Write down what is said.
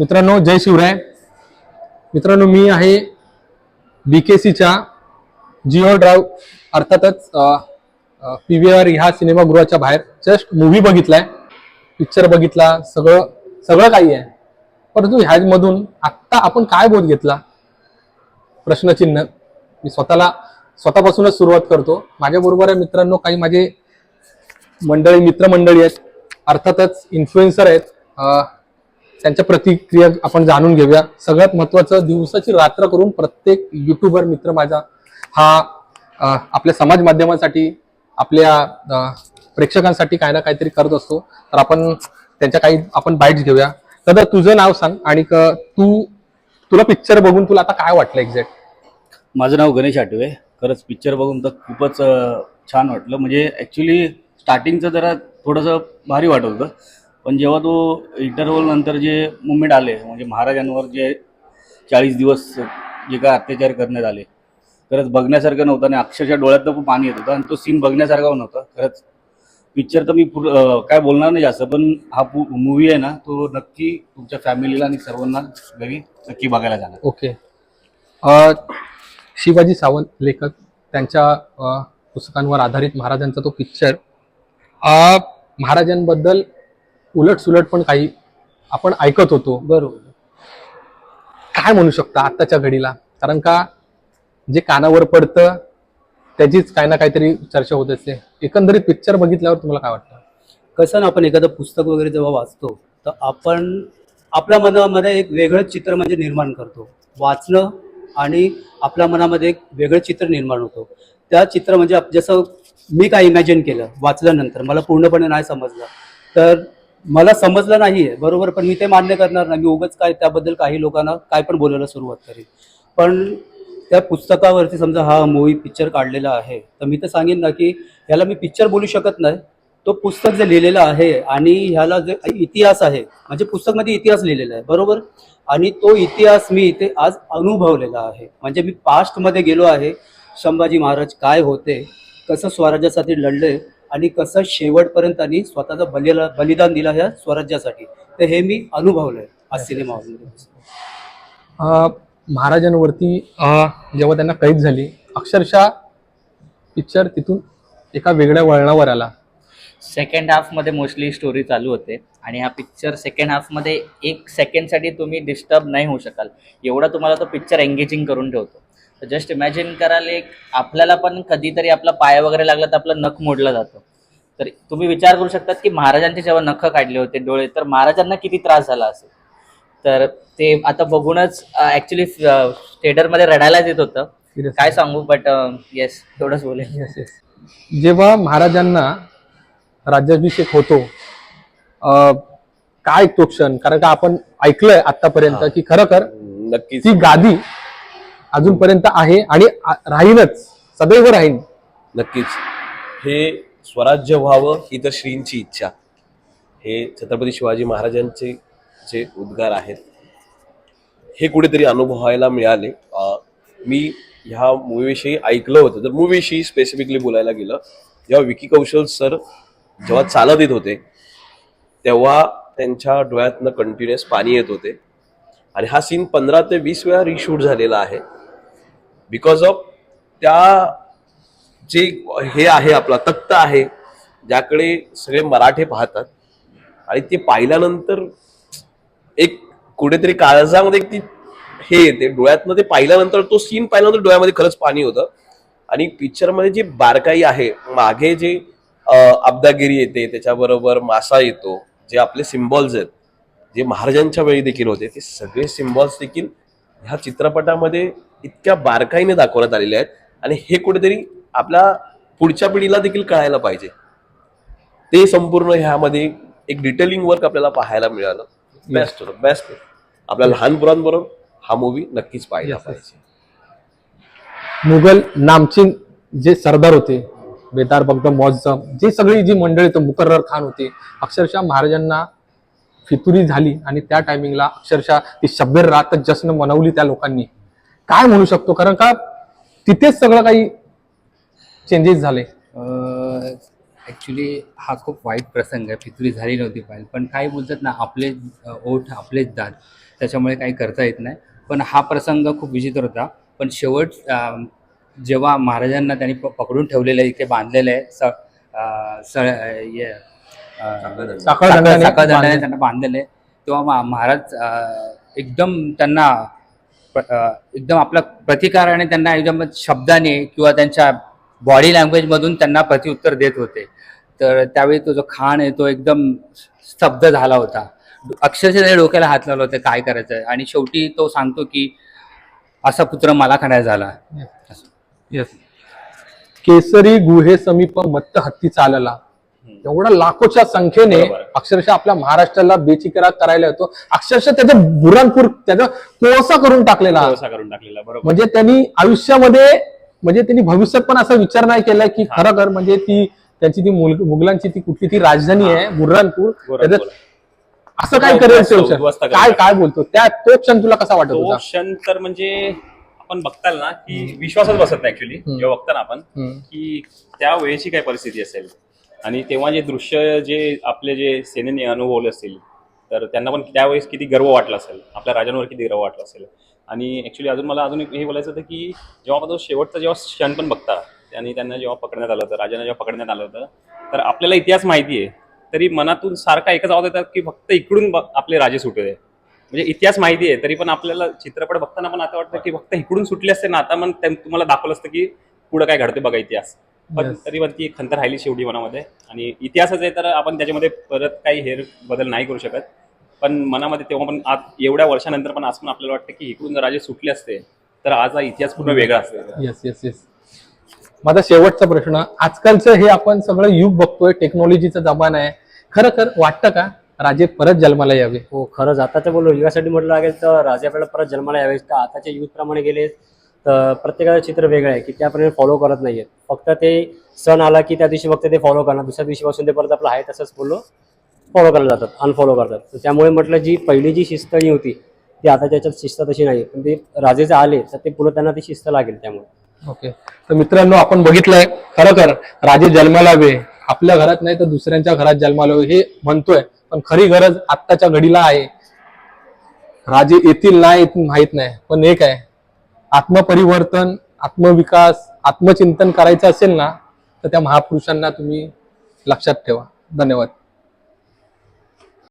मित्रांनो जय शिवराय. मित्रांनो मी आहे बी के सीच्या जिओ ड्राईव्ह अर्थातच पी व्ही आर ह्या सिनेमागृहाच्या बाहेर. जस्ट मूव्ही बघितलाय. पिक्चर बघितला सगळं सगळं काही आहे. परंतु ह्यामधून आत्ता आपण काय बोध घेतला? प्रश्नचिन्ह. मी स्वतःला स्वतःपासूनच सुरुवात करतो. माझ्याबरोबर आहे मित्रांनो काही माझे मंडळी मित्रमंडळी आहेत. अर्थातच इन्फ्लुएन्सर आहेत. त्यांच्या प्रतिक्रिया आपण जाणून घेऊया. सगळ्यात महत्वाचं दिवसाची रात्र करून प्रत्येक युट्यूबर मित्र माझा हा आपल्या समाज माध्यमांसाठी आपल्या प्रेक्षकांसाठी काय ना काहीतरी करत असतो. तर आपण त्यांच्या काही आपण बाईट्स घेऊया. तर तुझं नाव सांग आणि तू तुला पिक्चर बघून तुला आता काय वाटलं एक्झॅक्ट माझं नाव गणेश आठवे. खरंच पिक्चर बघून तर खूपच छान वाटलं. म्हणजे ॲक्च्युली स्टार्टिंगचं जरा थोडंसं भारी वाटत होतं. पण जेव्हा तो इंटरव्हलनंतर जे मुवमेंट आले म्हणजे महाराजांवर जे चाळीस दिवस जे काय अत्याचार करण्यात आले खरंच बघण्यासारखं नव्हतं आणि अक्षरशः डोळ्यातनं पण पाणी येत होतं आणि तो सीन बघण्यासारखा नव्हता. खरंच पिक्चर तर मी पुर काय बोलणार नाही जास्त पण हा मूवी आहे ना तो नक्की तुमच्या फॅमिलीला आणि सर्वांना घरी नक्की बघायला जाणार. ओके. शिवाजी सावंत लेखक त्यांच्या पुस्तकांवर आधारित महाराजांचा तो पिक्चर महाराजांबद्दल उलट सुलट पण काही आपण ऐकत होतो. बरोबर. काय म्हणू शकता आत्ताच्या घडीला? कारण का जे कानावर पडतं त्याचीच काय ना काहीतरी चर्चा होत असते. एकंदरीत पिक्चर बघितल्यावर तुम्हाला काय वाटतं? कसं ना आपण एखादं पुस्तक वगैरे जेव्हा वाचतो तर आपण आपल्या मनामध्ये एक वेगळं चित्र म्हणजे निर्माण करतो. वाचणं आणि आपल्या मनामध्ये एक वेगळं चित्र निर्माण होतं. त्या चित्र म्हणजे जसं मी काय इमॅजिन केलं वाचल्यानंतर मला पूर्णपणे नाही समजलं. तर मला समजलं नाही आहे बरोबर पण मी ते मान्य करणार नाही. मी उगाच काय त्याबद्दल काही लोकांना काय पण बोलायला सुरुवात करेन. पण त्या पुस्तकावरती समजा हा मूवी पिक्चर काढलेला आहे तर मी तर सांगेन ना की ह्याला मी पिक्चर बोलू शकत नाही. तो पुस्तक जे लिहिलेलं आहे आणि ह्याला जे इतिहास आहे म्हणजे पुस्तकमध्ये इतिहास लिहिलेला आहे बरोबर? आणि तो इतिहास मी इथे आज अनुभवलेला आहे. म्हणजे मी पास्टमध्ये गेलो आहे संभाजी महाराज काय होते कसं स्वराज्यासाठी लढले आणि कसं शेवटपर्यंत त्यांनी स्वतःचं बलिला बलिदान दिलं ह्या स्वराज्यासाठी. तर हे मी अनुभवलंय आज सिनेमामध्ये अ, महाराजांवरती अ, जेव्हा त्यांना कैद झाली अक्षरशः पिक्चर तिथून एका वेगळ्या वळणावर आला. सेकंड हाफमध्ये मोस्टली स्टोरी चालू होते. आणि हा पिक्चर सेकंड हाफमध्ये एक सेकंडसाठी तुम्ही डिस्टर्ब नाही होऊ शकाल. एवढा तुम्हाला तो पिक्चर एंगेजिंग करून ठेवतो. जस्ट इमॅजिन कराल एक आपल्याला पण कधीतरी आपला पाय वगैरे लागला तर आपलं नख मोडलं जातं. तर तुम्ही विचार करू शकतात की महाराजांचे जेव्हा नख काढले होते डोळे तर महाराजांना किती त्रास झाला असेल? तर ते आता बघूनच ॲक्च्युली थिएटरमध्ये रडायलाच येत होतं. काय सांगू बट येस तेवढंच yes. जेव्हा महाराजांना राज्याभिषेक होतो काय तो क्षण? कारण का आपण ऐकलंय आतापर्यंत की खरोखर नक्कीच. ती गादी अजूनपर्यंत आहे आणि राहीनच सदैव राहीन नक्कीच. हे स्वराज्य व्हावं ही तर श्रींची इच्छा. हे छत्रपती शिवाजी महाराजांचे जे उद्गार आहेत हे कुठेतरी अनुभवायला मिळाले. मी ह्या मूवीविषयी ऐकलं होतं. तर मूवीविषयी स्पेसिफिकली बोलायला गेलं जेव्हा विकी कौशल सर जेव्हा चालत येत होते तेव्हा त्यांच्या डोळ्यातनं कंटिन्युअस पाणी येत होते. आणि हा सीन पंधरा ते वीस वेळा रिशूट झालेला आहे. बिकॉज ऑफ त्या जे हे आहे आपला तख्त आहे ज्याकडे सगळे मराठे पाहतात. आणि ते पाहिल्यानंतर एक कुठेतरी काळजामध्ये एक ती हे येते. डोळ्यातनं ते पाहिल्यानंतर तो सीन पाहिल्यानंतर डोळ्यामध्ये खरंच पाणी होतं. आणि पिक्चरमध्ये जी बारकाई आहे मागे जे अब्दागिरी येते त्याच्याबरोबर मासा येतो जे आपले सिम्बॉल्स आहेत जे महाराजांच्या वेळी देखील होते ते सगळे सिम्बॉल्स देखील ह्या चित्रपटामध्ये इतक्या बारकाईने दाखवण्यात आलेले आहेत. आणि हे कुठेतरी आपल्या पुढच्या पिढीला देखील कळायला पाहिजे. ते संपूर्ण ह्यामध्ये एक डिटेलिंग वर्क आपल्याला पाहायला मिळालं. बेस्ट बेस्ट आपल्या लहान मुलांबरोबर हा मूवी नक्कीच पाहिला. पाहिजे. मुघल नामचिन जे सरदार होते बेतार बगदम मौजम जे सगळी जी मंडळी होती मुकर्रर खान होते अक्षरशः महाराजांना फितुरी झाली आणि त्या टायमिंगला अक्षरशः ती शब्बीर रात जश्न मनवली त्या लोकांनी. काय म्हणू शकतो? कारण का तिथेच सगळं काही चेंजेस झाले. ॲक्च्युली हा खूप वाईट प्रसंग आहे. फितुरी झाली नव्हती पाहिजे पण काय बोलतात ना आपले ओठ आपलेच दात. त्याच्यामुळे काही करता येत नाही. पण हा प्रसंग खूप विचित्र होता. पण शेवट जेव्हा महाराजांना त्यांनी पकडून ठेवलेलं आहे इथे बांधलेलं आहे स अं, स अं, साखळ दंडाने साखळ दंडाने बांधले. त्यांना बांधलेलं आहे. तेव्हा महाराज एकदम त्यांना एकदम आपल्या प्रतिकाराने त्यांना एकदम शब्दाने किंवा त्यांच्या बॉडी लँग्वेजमधून त्यांना प्रत्युत्तर देत होते. तर त्यावेळी तो जो खाण आहे तो एकदम स्तब्ध झाला होता. अक्षरशः त्याच्या डोक्याला हात लावला होता काय करायचं आहे आणि शेवटी तो सांगतो की असा पुत्र मला खाण्यात झाला येस केसरी गुहे समीप मत्त हत्ती चालला. एवढा लाखोच्या संख्येने. अक्षरशः आपल्या महाराष्ट्राला बेचिकरा करायला येतो. अक्षरशः त्याचं बुरानपूर त्याचा कोळसा करून टाकलेला. करून टाकलेला बरोबर. म्हणजे त्यांनी आयुष्यामध्ये म्हणजे त्यांनी भविष्यात पण असा विचार नाही केलाय की खरं म्हणजे ती त्यांची ती मुघलांची ती कुठली ती राजधानी आहे बुर्हानपूर. असं काय करेल. काय काय बोलतो? त्या तो क्षण तुला कसा वाटत क्षण तर म्हणजे आपण बघताल ना की विश्वासच बसत नाही ऍक्च्युली जेव्हा बघता ना आपण. की त्या वेळेची काय परिस्थिती असेल? आणि तेव्हा जे दृश्य जे आपले जे सेनेने अनुभवले असतील तर त्यांना पण त्यावेळेस किती गर्व वाटला असेल. आपल्या राजांवर किती गर्व वाटला असेल. आणि ॲक्च्युली अजून मला अजून एक हे बोलायचं होतं की जेव्हा तो शेवटचा जेव्हा क्षण पण बघता आणि त्यांना जेव्हा पकडण्यात आलं होतं राजांना जेव्हा पकडण्यात आलं होतं तर आपल्याला इतिहास माहिती आहे. तरी मनातून सारखा एकच आवाज येतात की फक्त इकडून आपले राजे सुटू दे म्हणजे इतिहास माहिती आहे तरी पण आपल्याला चित्रपट बघताना पण आता वाटतं की फक्त इकडून सुटले असते ना आता मग त्यां- तुम्हाला दाखवलं असतं की पुढं काय घडते बघा इतिहास. पण Yes. तरी पण ती एक खंत राहिली शेवटी मनामध्ये. आणि इतिहासच आहे तर आपण त्याच्यामध्ये परत काही हेर बदल नाही करू शकत. पण मनामध्ये तेव्हा पण आज एवढ्या वर्षानंतर पण आज पण आपल्याला वाटतं की इकडून जर राजे सुटले असते तर आज हा इतिहास पूर्ण वेगळा असते. येस येस येस माझा शेवटचा प्रश्न आजकालचं हे आपण सगळं युग बघतोय टेक्नॉलॉजीचा जमाना आहे. खरं खर वाटतं का राजे परत जन्माला यावे? हो खरंच. आताच्या बोललो युगासाठी म्हटलं लागेल तर राजे आपल्याला परत जन्माला यावे तर आताच्या youth प्रमाणे गेले तर प्रत्येकाचं चित्र वेगळं आहे की त्याप्रमाणे फॉलो करत नाही आहेत फक्त ते सण आला की त्या दिवशी फक्त ते फॉलो करणार दुसऱ्या दिवशीपासून ते परत आपलं आहे तसंच फॉलो फॉलो करायला जातात अनफॉलो करतात. तर त्यामुळे म्हटलं जी पहिली जी शिस्तणी होती ती आता त्याच्यात शिस्त तशी नाही पण ते राजेचे आले तर ते पुन्हा त्यांना ती शिस्त लागेल त्यामुळे. ओके. तर मित्रांनो आपण बघितलंय खरं कर राजे जन्माला हवे आपल्या घरात नाही तर दुसऱ्यांच्या घरात जन्माला हे म्हणतोय. पण खरी गरज आत्ताच्या घडीला आहे. राजे येतील नाही येतील नाही. पण एक आहे आत्मपरिवर्तन आत्मविकास आत्मचिंतन करायचं असेल ना तर त्या महापुरुषांना तुम्ही लक्षात ठेवा. धन्यवाद.